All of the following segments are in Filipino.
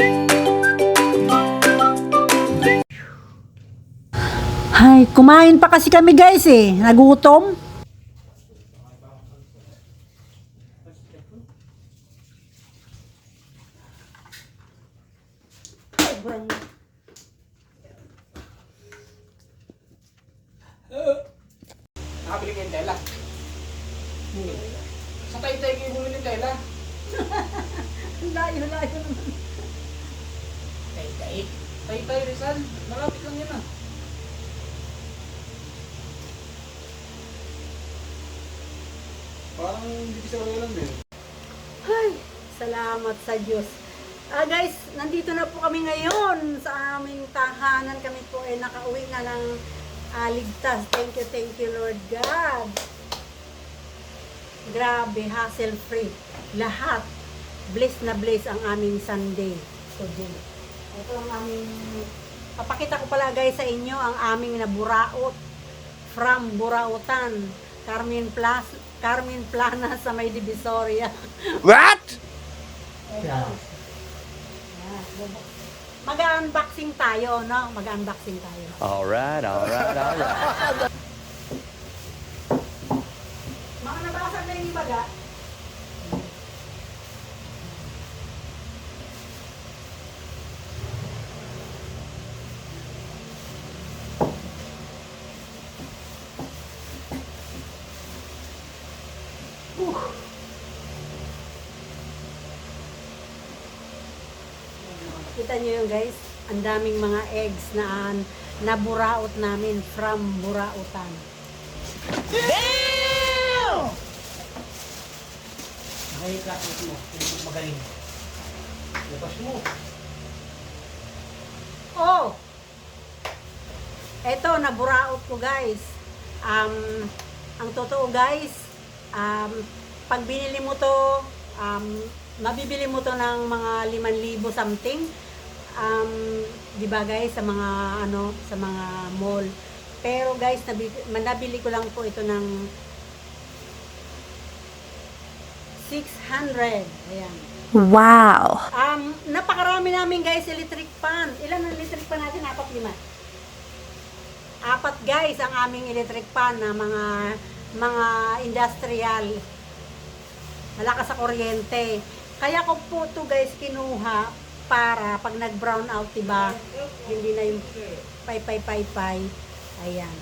Ay, kumain pa kasi kami guys eh. Nagutom. Nakabili kayong tela. Sa Taytay kayo bumili tela. Layo, layo naman. Taytay? Taytay Rizal. Malapit lang yan ah. Parang hindi sa lang din. Ay, salamat sa Diyos. Ah guys, nandito na po kami ngayon sa aming tahanan. Kami po ay nakauwi na ng ah, ligtas. Thank you, thank you Lord God. Grabe, hassle free. Lahat. Bless na bless ang aming Sunday today. Ito ang aming papakita ko pala guys sa inyo ang aming naburaot from Burautan. Carmen Plus Carmen Plana sa may Divisoria. What? Mag-unboxing tayo, no? Mag-unboxing tayo. Alright, alright, alright. Mga nabasag na yung baga. Kita nyo yun guys, ang daming mga eggs na naburaot namin from burautan. Ay, kapit mo. Magaling. Labas mo. Oh! Eto, naburaot ko guys. Um, ang totoo guys, um, pag binili mo to, um, mabibili mo to ng mga 5,000 something. Um, di ba guys, sa mga ano, sa mga mall. Pero guys, nabili, nabili ko lang po ito ng 600. Ayan. Wow. Um, napakarami namin guys electric fan. Ilan ang electric fan natin? Apat, lima. Apat guys ang aming electric fan na mga mga industrial. Malakas sa kuryente. Kaya ko po to guys kinuha para pag nag-brown out, diba? Hindi na yung pay pay pay pay. Ayan.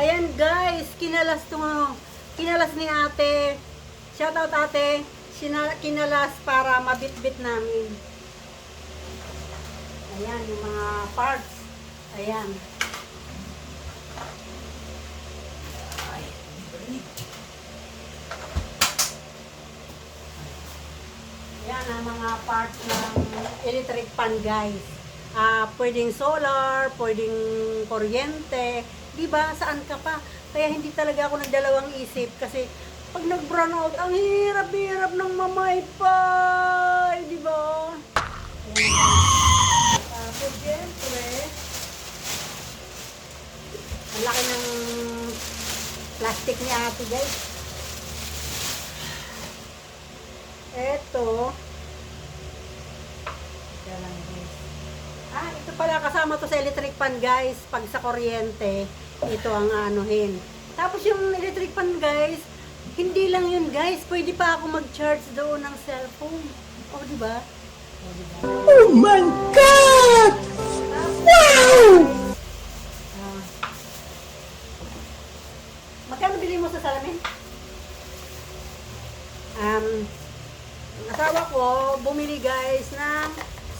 Ayan guys, kinalas to ano, kinalas ni ate. Shout out ate, Sina, kinalas para mabitbit namin. Ayan, yung mga parts. Ayan. Ayan ang mga parts ng electric pan guys. Ah, pwedeng solar, pwedeng kuryente, 'di ba? Saan ka pa? Kaya hindi talaga ako nagdalawang isip kasi pag nag-brown out, ang hirap-hirap ng mamaypay, 'di ba? Ayan. Tapos syempre, ang laki ng plastic ni ate guys. Eto, lang, guys. Ah, ito pala kasama to sa electric pan guys. Pag sa kuryente, ito ang anuhin. Tapos yung electric pan guys, hindi lang yun guys. Pwede pa ako mag-charge doon ng cellphone. O, di ba? O, di ba? Oh my God! Wow! Ah. magkano bili mo sa salamin? Um, asawa ko, bumili guys ng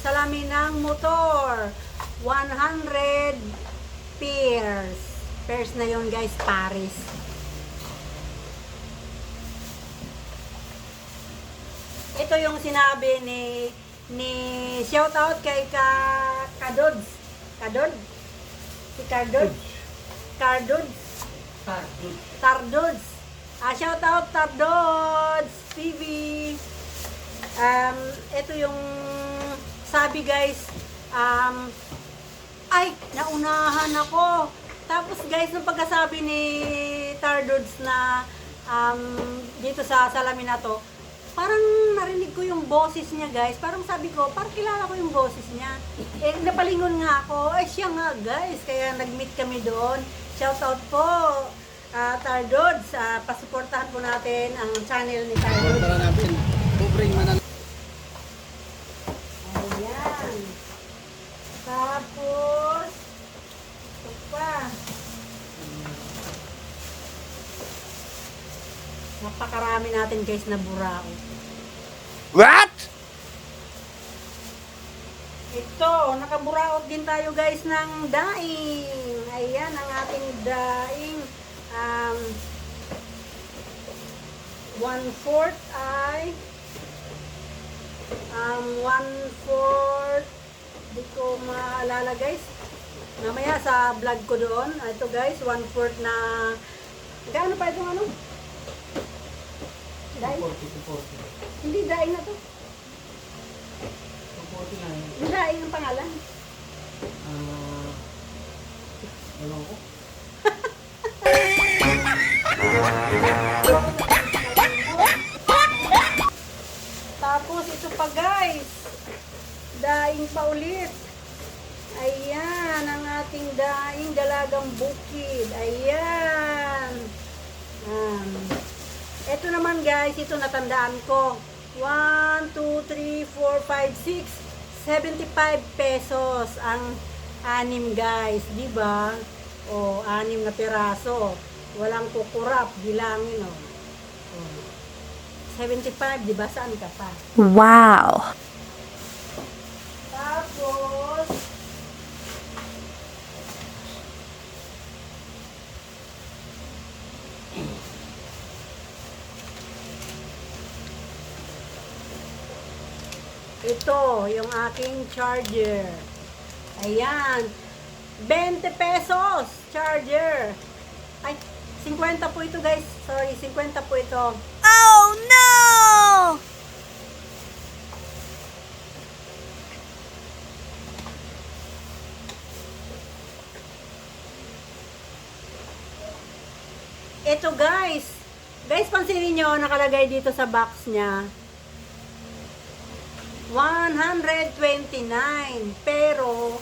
salamin ng motor. 100 pairs. Pairs na yon guys, Paris. Ito yung sinabi ni ni shout out kay ka Kadods. Kadod? Si Kadod? Kadod? Star, dude. Tardods. Ah, shout out Tardods TV. Um, ito yung sabi guys, um, ay, naunahan ako. Tapos guys, nung pagkasabi ni Tardods na um, dito sa salamin na to, parang narinig ko yung boses niya guys. Parang sabi ko, parang kilala ko yung boses niya. Eh, napalingon nga ako. Ay, siya nga guys. Kaya nag-meet kami doon. Shout out po. Uh, Tardods, uh, pasuportahan po natin ang channel ni Tardods. Para natin, pobreng manal. Ayan. Tapos, ito pa. Natin guys na burao. What? Ito, nakaburaot din tayo guys ng daing. Ayan ang ating daing. Um, one fourth ay um, one fourth di ko maalala guys. Mamaya sa vlog ko doon. Ito guys, one fourth na gaano pa itong ano? Daing? 240, Hindi daing na to. 240. 240 na yun. Ang pangalan. Ah, ewan ko. Tapos ito pa guys. Daing pa ulit. Ayan, ang ating daing dalagang bukid. Ayan. Um, ito naman guys, ito natandaan ko. 1, 2, 3, 4, 5, 6, 75 pesos ang anim guys. di ba? O, anim na piraso. Walang kukurap, bilangin o. Oh. 75, di ba? Saan ka pa? Wow. Tapos, ito, yung aking charger. Ayan. 20 pesos charger. Ay, 50 po ito guys. Sorry, 50 po ito. Oh no! Ito guys. Guys, pansinin nyo, nakalagay dito sa box niya. 129. Pero,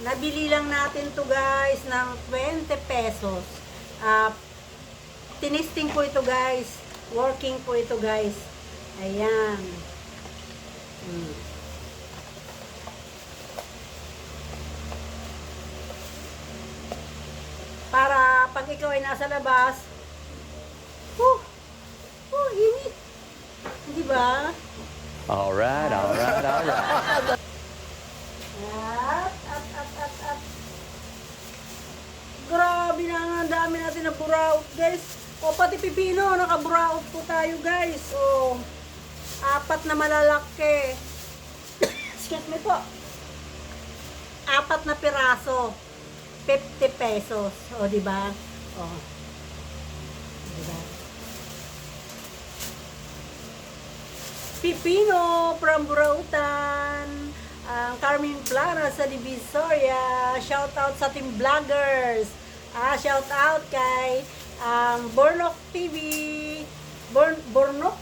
nabili lang natin to guys ng 20 pesos. Ah, tinisting po ito guys. Working po ito guys. Ayan. Hmm. Para pag ikaw ay nasa labas, huh, huh, init. Di ba? Alright, alright, alright. At, at, at, at, at. Grabe na nga, dami natin na buraot, guys. O, pati pipino, nakaburaot po tayo, guys. O, apat na malalaki. Excuse me po. Apat na piraso. 50 pesos. O, di ba? O. Di ba? Pipino from Burautan. Ang Carmen Plana sa Divisoria. Shout out sa team vloggers. Ah, shout out kay um, Bornok TV. Born Bornox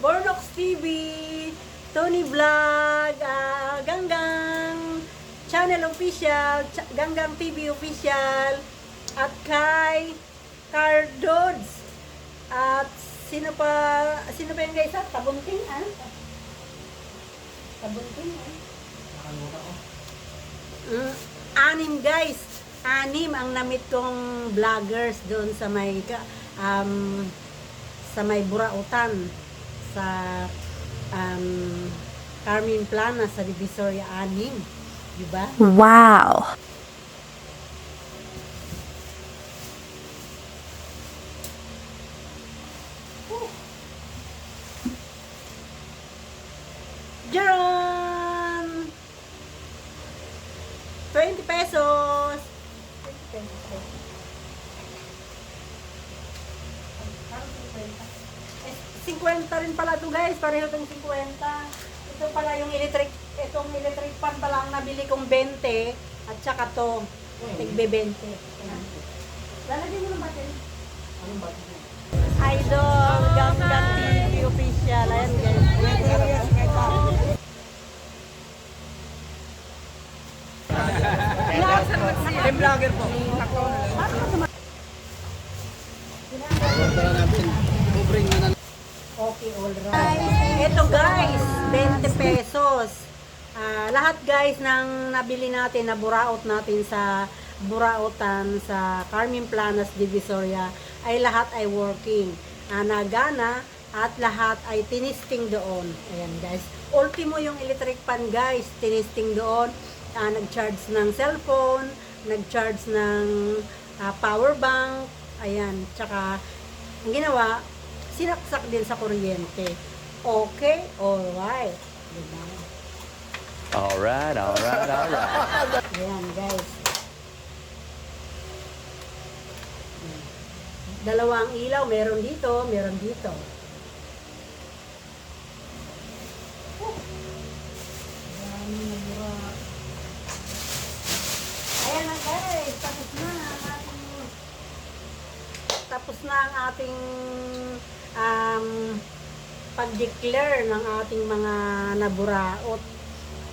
Bornox TV. Tony Vlog, ah, Ganggang Channel Official, Ch- Ganggang TV Official, at kay Cardods. At sino pa, sino pa yung guys? ah? Tabunting, ah? Tabunting, ko. Mm, anim guys. Anim ang namit kong vloggers doon sa may um, sa may Burautan sa um, Carmen Plana sa Divisoria anim. Di ba? Wow. 20 pesos. Eh, 50 rin pala to guys, pareho tong 50. Ito pala yung electric, itong electric pan pala ang nabili kong 20 at saka to, tigbe 20. Lalagyan mo ng battery. Anong battery? Idol, oh, gang-gang lahat guys ng nabili natin, na buraot natin sa buraotan sa Carmen Planas Divisoria ay lahat ay working. Ah, nagana at lahat ay tinisting doon. Ayan guys. Ultimo yung electric pan guys, tinisting doon. Ah, nag-charge ng cellphone, nag-charge ng ah, power bank, ayan, tsaka ang ginawa, sinaksak din sa kuryente. Okay, alright. Diba? Alright, alright, alright. Ayan, guys. Dalawang ilaw, meron dito, meron dito. Ayan na guys, tapos na ang ating tapos na ang ating um, pag-declare ng ating mga naburaot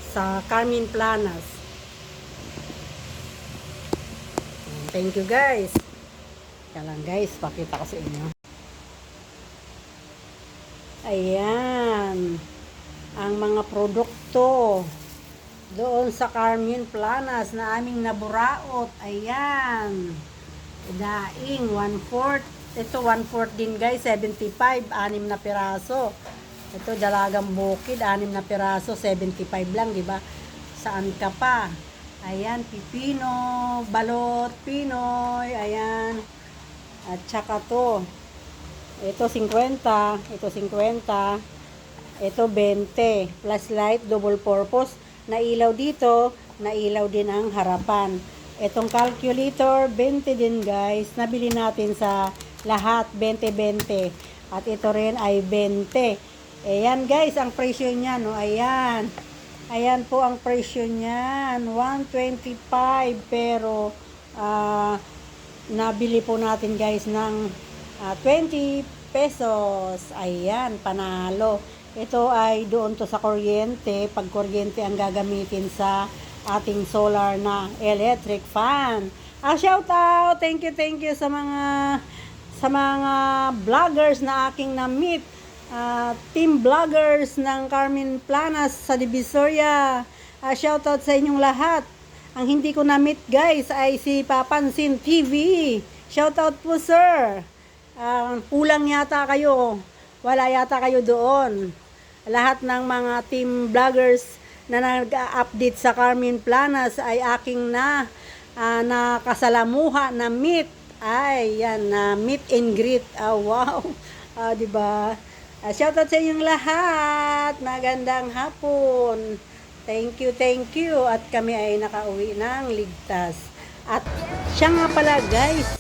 sa Carmen Planas. Thank you guys. Kaya lang guys, pakita ko sa inyo. Ayan. Ang mga produkto doon sa Carmen Planas na aming naburaot. Ayan. Daing, 1/4. Ito 1/4 din guys, 75, anim na piraso. Ito dalagang bukid, anim na piraso, 75 lang, di ba? Saan ka pa? Ayan, pipino, balot, pinoy, ayan. At saka to. Ito 50, ito 50, ito 20. Plus light, double purpose. Nailaw dito, nailaw din ang harapan. Itong calculator, 20 din guys. Nabili natin sa lahat, 20-20. At ito rin ay 20. Ayan guys, ang presyo niya, no? Ayan. Ayan po ang presyo niyan. 125 pero ah nabili po natin guys ng ah, 20 pesos. Ayan, panalo. Ito ay doon to sa kuryente. Pag kuryente ang gagamitin sa ating solar na electric fan. Ah, shout out! Thank you, thank you sa mga sa mga vloggers na aking na-meet. Ah, team vloggers ng Carmen Planas sa Divisoria. Ah, shout out sa inyong lahat. Ang hindi ko na-meet guys ay si Papansin TV. Shout out po sir. Ah, kulang yata kayo. Wala yata kayo doon. Lahat ng mga team vloggers na nag-update sa Carmen Planas ay aking na ah, nakasalamuha na meet. Ay, yan, na meet and greet. Ah, wow. Ah, di ba? Ah, shoutout sa inyong lahat. Magandang hapon. Thank you, thank you. At kami ay nakauwi ng ligtas. At siya nga pala guys,